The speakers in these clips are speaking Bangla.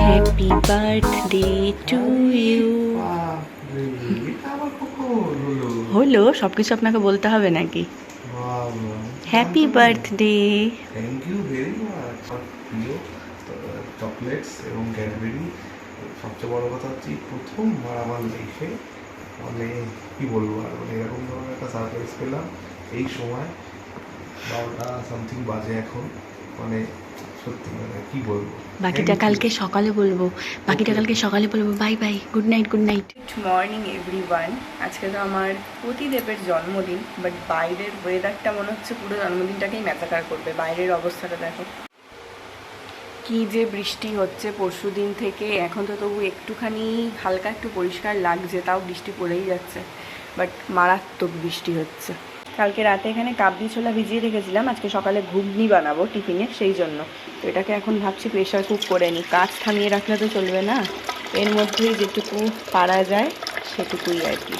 হ্যাপি বার্থডে টু ইউ হলো? সব কিছু আপনাকে বলতে হবে নাকি? Happy birthday thank you very much প্রিয় চকলেটস এবং ক্যাডবেরি সবচেয়ে বড় কথা হচ্ছে প্রথমবার আমার লাইফে মানে কি বলব আর মানে এরকম ধরনের একটা সারপ্রাইজ পেলাম। এই সময় বারোটা সামথিং বাজে এখন। মানে সত্যি মানে কি বলব? বাকিটা কালকে সকালে বলব। বাকিটা কালকে সকালে বলব। Bye bye good night good night good morning everyone আজকে তো আমার পতিদেবের জন্মদিন বাট বাইরের ওয়েদারটা মনে হচ্ছে পুরো জন্মদিনটাকেই ম্যাচাকার করবে। বাইরের অবস্থাটা দেখো। কি যে বৃষ্টি হচ্ছে পরশু দিন থেকে। এখন তো তবু একটুখানি হালকা একটু পরিষ্কার লাগছে তাও বৃষ্টি পড়েই যাচ্ছে। বাট মারাত্মক বৃষ্টি হচ্ছে। কালকে রাতে এখানে কাবলি ছোলা ভিজিয়ে রেখেছিলাম। আজকে সকালে ঘুগনি বানাবো টিফিনে, সেই জন্য। তো এটাকে এখন ভাবছি প্রেশার কুক করে নিই। কাজ থামিয়ে রাখলে তো চলবে না। এর মধ্যেই যেটুকু পারা যায়, সেটুকুই আর কি।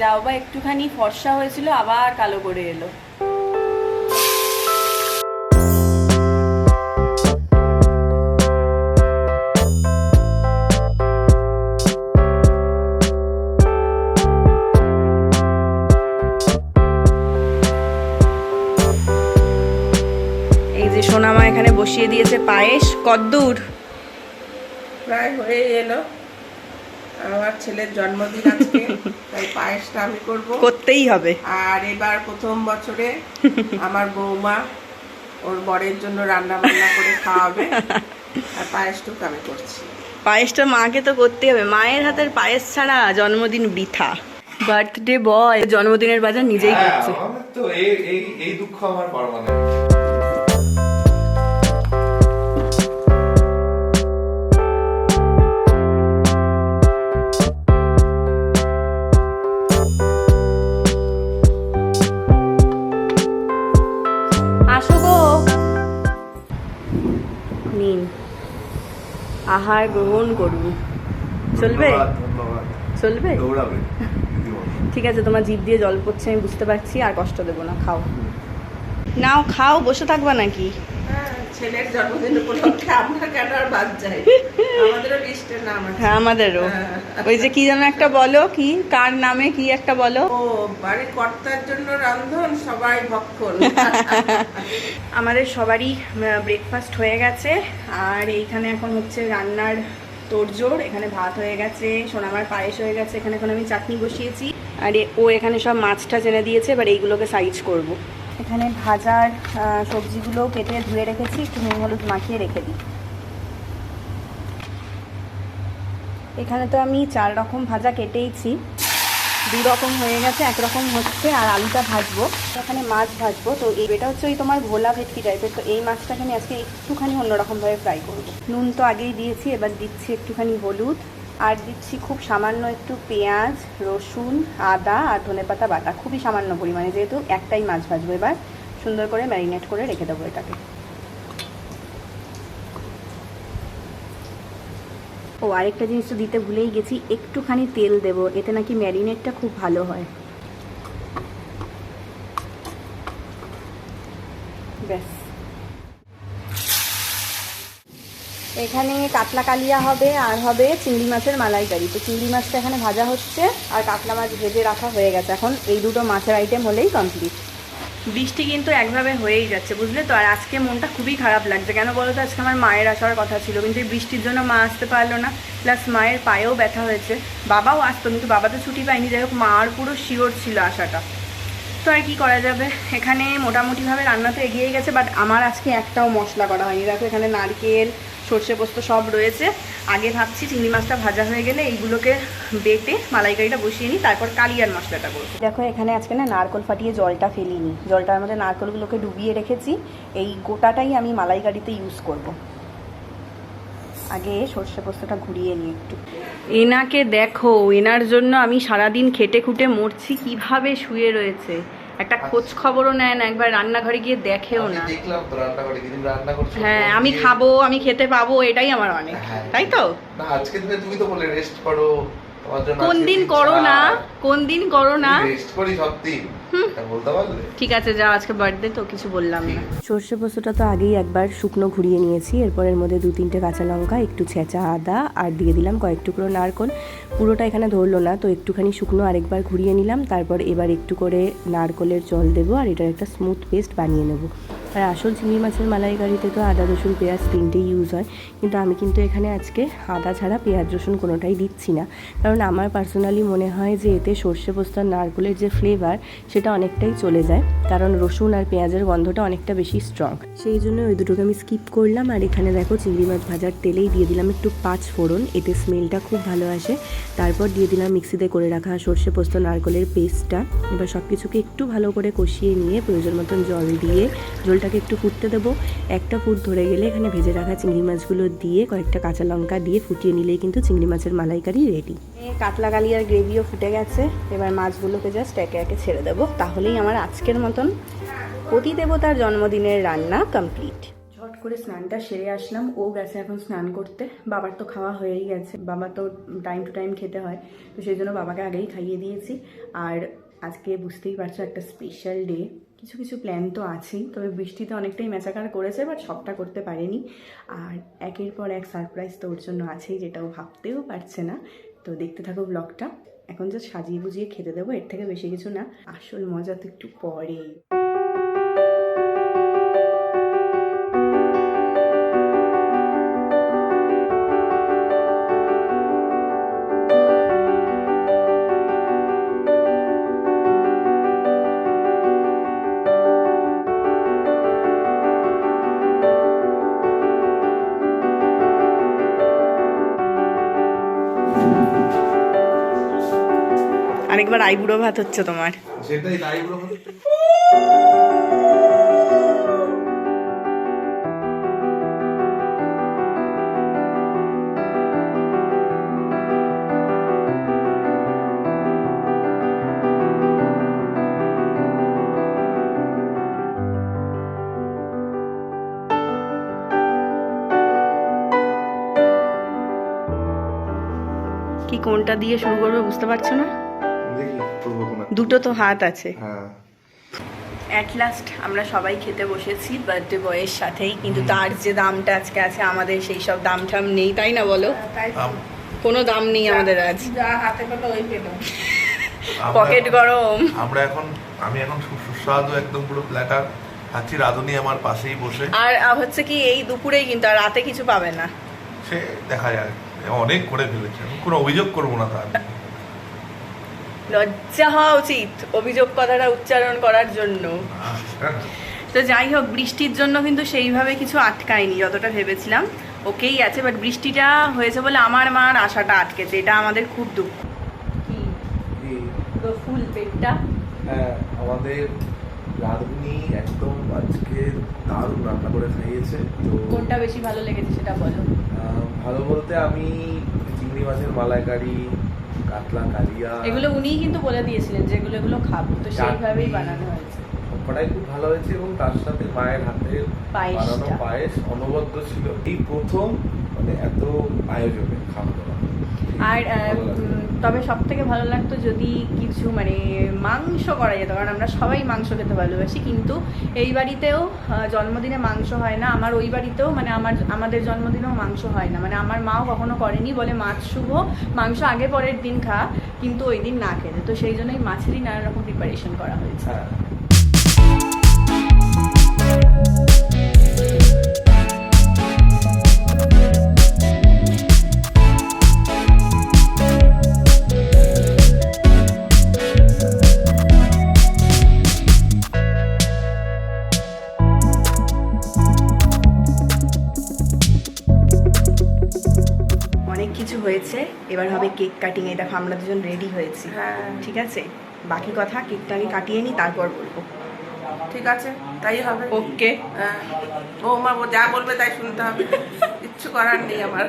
যাও বা একটুখানি ফর্সা হয়েছিল, আবার কালো করে এলো। বসিয়ে দিয়েছে পায়েস কদ্দূর। প্রায় হয়ে এলো। আমার ছেলের জন্মদিন আজকে তাই পায়েসটা আমি করব। করতেই হবে। আর এবার প্রথম বছরে আমার বৌমা ওর বরের জন্য রান্না বান্না করে খাওয়াবে। আর পায়েসটুকু আমি করছি। পায়েসটা মাকে তো করতেই হবে। মায়ের হাতের পায়েস ছাড়া জন্মদিন বৃথা। বার্থডে বয় জন্মদিনের বাজার নিজেই হ্যাঁ, করছে। তো এই এই এই দুঃখ আমার পারমানেন্ট নিন আহার গ্রহণ করুন চলবে? চলবে? ঠিক আছে তোমার জিভ দিয়ে জল পড়ছে আমি বুঝতে পারছি আর কষ্ট দেবো না খাও। নাও খাও বসে থাকবা নাকি? হ্যাঁ, ছেলের জন্মদিন উপলক্ষে আমরা কেন আর বাদ যাই? আমাদেরও হ্যাঁ আমাদেরও। হ্যাঁ। ওই যে কি যেন একটা বলো কি? কার নামে কি একটা বলো? ও বাড়ির কর্তার জন্য রান্ধন সবাই ভক্ষণ। আমাদের সবারই ব্রেকফাস্ট হয়ে গেছে আর এইখানে এখন হচ্ছে রান্নার তোড়জোড় এখানে ভাত হয়ে গেছে সোনামার পায়েস হয়ে গেছে এখানে এখন আমি চাটনি বসিয়েছি আর ও এখানে সব মাছটা জেনে দিয়েছে এবার এইগুলোকে সাইজ করব। এখানে ভাজার সবজিগুলো কেটে ধুয়ে রেখেছি একটু নুন হলুদ মাখিয়ে রেখে দিই। এখানে তো আমি চার রকম ভাজা কেটেইছি। দু রকম হয়ে গেছে একরকম হচ্ছে আর আলুটা ভাজবো। এখানে মাছ ভাজবো, তো এটা হচ্ছে ওই তোমার ভোলা ভেটকি টাইপের তো এই মাছটাকে আমি আজকে একটুখানি অন্যরকমভাবে ফ্রাই করব। নুন তো আগেই দিয়েছি, এবার দিচ্ছি একটুখানি হলুদ। আর দিচ্ছি খুব সামান্য একটু পেঁয়াজ, রসুন, আদা আর ধনেপাতা বাটা। খুবই সামান্য পরিমাণে, যেহেতু একটাই মাছ ভাজবো এবার। সুন্দর করে ম্যারিনেট করে রেখে দেবো এটাকে। ও আরেকটা জিনিস তো দিতে ভুলেই গেছি, একটুখানি তেল দেবো, এতে নাকি ম্যারিনেটটা খুব ভালো হয়। ব্যাস। এখানে কাতলা কালিয়া হবে, আর হবে চিংড়ি মাছের মালাইকারি। তো চিংড়ি মাছটা এখানে ভাজা হচ্ছে, আর কাতলা মাছ ভেজে রাখা হয়ে গেছে। এখন এই দুটো মাছের আইটেম হলেই কমপ্লিট বৃষ্টি কিন্তু একভাবে হয়েই যাচ্ছে, বুঝলে তো? আর আজকে মনটা খুবই খারাপ লাগছে। কেন বলো তো? আজকে আমার মায়ের আসার কথা ছিল, কিন্তু এই বৃষ্টির জন্য মা আসতে পারল না। প্লাস মায়ের পায়েও ব্যথা হয়েছে। বাবাও আসতো, কিন্তু বাবা তো ছুটি পায়নি। যাই হোক, মার পুরো শিওর ছিল আসাটা। তো আর কি করা যাবে? এখানে মোটামুটিভাবে রান্না তো এগিয়ে গেছে বাট আমার আজকে একটাও মশলা করা হয়নি। দেখো, এখানে নারকেল সর্ষে পোস্ত সব রয়েছে। আগে ভাবছি চিংড়ি মাছটা ভাজা হয়ে গেলে এইগুলোকে বেটে মালাইকারিটা বসিয়ে নিই তারপর কালিয়ার মশলাটা করব। দেখো এখানে আজকে না নারকল ফাটিয়ে জলটা ফেলিনি। জলটার মধ্যে নারকলগুলোকে ডুবিয়ে রেখেছি। এই গোটাটাই আমি মালাইকারিতে ইউজ করব। আগে সর্ষে পোস্তটা ঘুরিয়ে নিই একটু। এনাকে দেখো এনার জন্য আমি সারাদিন খেটে খুটে মরছি কীভাবে শুয়ে রয়েছে? একটা খোঁজ খবরও নেয় না একবার রান্নাঘরে গিয়ে দেখেও না। দেখলাম তো রান্না করে রান্না করছ হ্যাঁ আমি খাব আমি খেতে পাবো এটাই আমার অনেক হ্যাঁ। তাই তো? না আজকে দিনে তুমি তো বলে রেস্ট করো কোন দিন দিন করো না কোন দিন করো না। রেস্ট করি সব দিন। ঠিক আছে যা আজকে বার্থডে তো কিছু বললাম না। সর্ষে পোস্তটা তো আগেই একবার শুকনো ঘুরিয়ে নিয়েছি এরপর এর মধ্যে দু তিনটে কাঁচা লঙ্কা একটু ছেঁচা আদা আর দিয়ে দিলাম কয়েক টুকরো নারকোল। পুরোটা এখানে ধরলো না তো একটুখানি শুকনো আরেকবার ঘুরিয়ে নিলাম তারপর এবার একটু করে নারকলের জল দেবো আর এটার একটা স্মুথ পেস্ট বানিয়ে নেব। আর আসল চিংড়ি মাছের মালাইকারিতে তো আদা, রসুন, পেঁয়াজ তিনটেই ইউজ হয়। কিন্তু আমি কিন্তু এখানে আজকে আদা ছাড়া পেঁয়াজ, রসুন কোনোটাই দিচ্ছি না। কারণ আমার পার্সোনালি মনে হয় যে এতে সর্ষে পোস্ত নারকোলের যে ফ্লেভার সেটা অনেকটাই চলে যায়। কারণ রসুন আর পেঁয়াজের গন্ধটা অনেকটা বেশি স্ট্রং সেই জন্য ওই দুটোকে আমি স্কিপ করলাম। আর এখানে দেখো চিংড়ি মাছ ভাজার তেলেই দিয়ে দিলাম একটু পাঁচ ফোড়ন। এতে স্মেলটা খুব ভালো আসে। তারপর দিয়ে দিলাম মিক্সিতে করে রাখা সর্ষে পোস্ত, নারকোলের পেস্টটা এবার সব কিছুকে একটু ভালো করে কষিয়ে নিয়ে প্রয়োজন মতন জল দিয়ে ঝোলটাকে একটু ফুটতে দেবো। একটা ফুট ধরে গেলে এখানে ভেজে রাখা চিংড়ি মাছগুলো দিয়ে কয়েকটা কাঁচা লঙ্কা দিয়ে ফুটিয়ে নিলেই কিন্তু চিংড়ি মাছের মালাইকারি রেডি কাতলা আর গ্রেভিও ফুটে গেছে। এবার মাছগুলোকে জাস্ট একে একে ছেড়ে দেবো। তাহলেই আমার আজকের মতন পতি দেবতার জন্মদিনের রান্না কমপ্লিট ঝট করে স্নানটা সেরে আসলাম। ও গেছে এখন স্নান করতে। বাবার তো খাওয়া হয়েই গেছে। বাবা তো টাইম টু টাইম খেতে হয়। তো সেই জন্য বাবাকে আগেই খাইয়ে দিয়েছি। আর আজকে বুঝতেই পারছ একটা স্পেশাল ডে কিছু কিছু প্ল্যান তো আছেই, তবে বৃষ্টিতে অনেকটাই ম্যাচাকার করেছে বাট সবটা করতে পারেনি। আর একের পর এক সারপ্রাইজ তো ওর জন্য আছেই যেটা ও ভাবতেও পারছে না। তো দেখতে থাকো ব্লগটা এখন যা সাজিয়ে বুঝিয়ে খেতে দেবো, এর থেকে বেশি কিছু না। আসল মজা তো একটু পরে আরেকবার আইবুড়ো ভাত হচ্ছে তোমার। সেটাই কি কোনটা দিয়ে শুরু করবে বুঝতে পারছ না? দুটো তো হাত আছে। হ্যাঁ। অ্যাট লাস্ট আমরা সবাই খেতে বসেছি বার্থডে বয়ের সাথেই কিন্তু তার যে দামটা আজকে আছে আমাদের সেই সব দাম ঠাম নেই তাই না বলো? কোনো দাম নেই আমাদের আজ। হাতে পেল ওই পেল। পকেট গরম। আমরা এখন আমি এখন সুস্বাদু একদম পুরো প্ল্যাটার খাচ্ছি রাধুনি আমার পাশেই বসে। আর হচ্ছে কি এই দুপুরেই কিন্তু আর রাতে কিছু পাবে না। সে দেখা যায় অনেক করে ফেলেছে। কোনো অভিযোগ করব না তার। লজ্জা হওয়া উচিত অভিযোগ কথাটা উচ্চারণ করার জন্য। তো যাই হোক বৃষ্টির জন্য কিন্তু সেইভাবে কিছু আটকায়নি যতটা ভেবেছিলাম। ওকেই আছে বাট বৃষ্টিটা হয়েছে বলে আমার মার আশাটা আটকেছে এটা আমাদের খুব দুঃখ। কি? তো ফুল পেটটা? হ্যাঁ আমাদের রাধুনি একদম আজকে দারুণ রান্না করে খাইয়েছে তো কোনটা বেশি ভালো লেগেছে সেটা বলো। ভালো বলতে আমি চিংড়ি মাছের মালাইকারি কাতলা কালিয়া। এগুলো উনিই কিন্তু বলে দিয়েছিলেন যে এগুলো খাব। তো সেইভাবেই। বানানো হয়েছে। সবকটাই খুব ভালো হয়েছে এবং তার সাথে মায়ের হাতে। বানানো পায়েস অনবদ্য ছিল। এই প্রথম মানে এত আয়োজনে খাওয়া দাওয়া আর তবে সব থেকে ভালো লাগতো যদি কিছু মানে মাংস করা যেত, কারণ আমরা সবাই মাংস খেতে ভালোবাসি, কিন্তু এই বাড়িতেও জন্মদিনে মাংস হয় না। আমার ওই বাড়িতেও মানে আমার, আমাদের জন্মদিনেও মাংস হয় না। মানে আমার মাও কখনো করেনি, বলে মাছ শুভ, মাংস আগে পরের দিন খা, কিন্তু ওই দিন না খেতে। তো সেই জন্যই মাছেরই নানা রকম প্রিপারেশন করা হয়েছে। অনেক কিছু হয়েছে। এবার হবে কেক কাটিং এই দেখো আমরা দুজন রেডি হয়েছি। হ্যাঁ। ঠিক আছে? বাকি কথা কেকটা আমি কাটিয়ে নিই তারপর বলব। ঠিক আছে তাই হবে। ওকে। হ্যাঁ। বৌমা ও যা বলবে তাই শুনতে হবে। কিচ্ছু করার নেই আমার।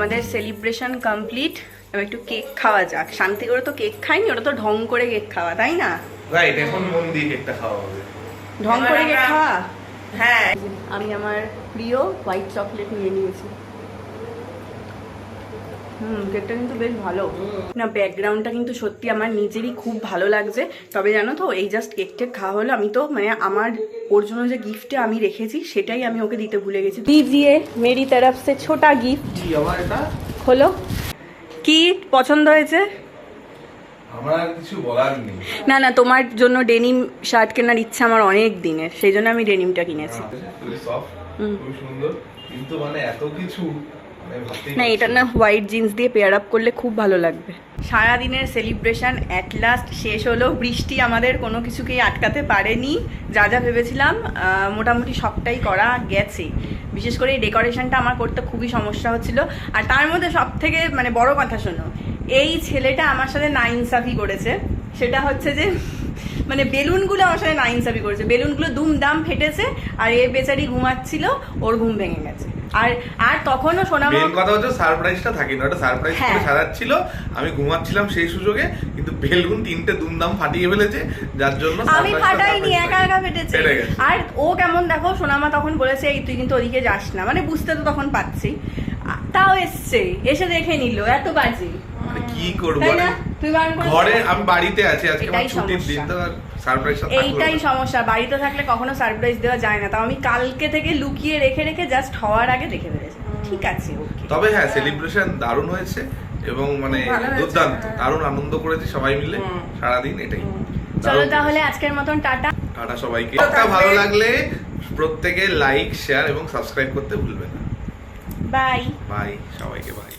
আমাদের সেলিব্রেশন কমপ্লিট এবার একটু কেক খাওয়া যাক। শান্তি করে তো কেক খাইনি ওটা তো ঢং করে কেক খাওয়া তাই না? রাইট এখন মন দিয়ে কেকটা খাওয়া হবে। ঢং করে কেক খাওয়া? হ্যাঁ। আমি আমার প্রিয় হোয়াইট চকলেট নিয়ে নিয়েছি। হুম কেকটা কিন্তু বেশ ভালো। না ব্যাকগ্রাউন্ডটা কিন্তু সত্যি আমার নিজেরই খুব ভালো লাগছে। তবে জানো তো এই জাস্ট কেক টেক খাওয়া হলো। আমি তো মানে আমার ওর জন্য যে গিফটটা আমি রেখেছি সেটাই আমি ওকে দিতে ভুলে গেছি। দিজিয়ে মেরি তরফ সে ছোটা গিফট হলো। কি পছন্দ হয়েছে? আমার কিছু বলার নেই। না না তোমার জন্য ডেনিম শার্ট কেনার ইচ্ছা আমার অনেক দিনের। সেই জন্য আমি ডেনিমটা কিনেছি। খুবই। সুন্দর। কিন্তু মানে এত কিছু না, এটা না হোয়াইট জিন্স দিয়ে পেয়ার আপ করলে খুব ভালো লাগবে। সারাদিনের সেলিব্রেশন অ্যাট লাস্ট শেষ হলো। বৃষ্টি আমাদের কোনো কিছুকেই আটকাতে পারেনি। যা যা ভেবেছিলাম মোটামুটি সবটাই করা গেছে। বিশেষ করে এই ডেকোরেশনটা আমার করতে খুবই সমস্যা হচ্ছিল। আর তার মধ্যে সব থেকে মানে বড় কথা শোনো, এই ছেলেটা আমার সাথে নাইনসাফি করেছে। সেটা হচ্ছে যে মানে বেলুনগুলো আমার সাথে নাইনসাফি করেছে। বেলুনগুলো দুমদাম ফেটেছে, আর এ বেচারি ঘুমাচ্ছিল, ওর ঘুম ভেঙে গেছে। আর আর তখনও সোনামা মেন কথা হচ্ছে সারপ্রাইজটা থাকি না ওটা সারপ্রাইজ করে হ্যাঁ। সাজাচ্ছিল। আমি ঘুমাচ্ছিলাম সেই সুযোগে কিন্তু বেলুন তিনটে দুমদাম ফাটিয়ে ফেলেছে যার জন্য আমি ফাটাইনি একা একা ফেটেছে। আর ও কেমন দেখো সোনামা তখন বলেছে এই তুই কিন্তু ওদিকে যাস না। মানে বুঝতে তো তখন পাচ্ছি তাও এসছে এসে দেখে নিল এত বাজে। মানে কি করব ঘরে আমি বাড়িতে আছি আজকে আমার ছুটির দিন তো এইটাই সমস্যা। বাড়িতে থাকলে কখনো সারপ্রাইজ দেওয়া যায় না। তাও আমি কালকে থেকে লুকিয়ে রেখে রেখে জাস্ট হওয়ার আগে দেখে ফেলেছি। ঠিক আছে ওকে তবে হ্যাঁ সেলিব্রেশন দারুণ হয়েছে এবং মানে দুর্দান্ত। হ্যাঁ। দারুণ আনন্দ করেছি সবাই মিলে। সারাদিন এটাই। চলো তাহলে আজকের মতন টাটা। টাটা সবাইকে। ভালো ভালো লাগলে প্রত্যেকে লাইক শেয়ার এবং সাবস্ক্রাইব করতে ভুলবেন না। বাই বাই সবাইকে বাই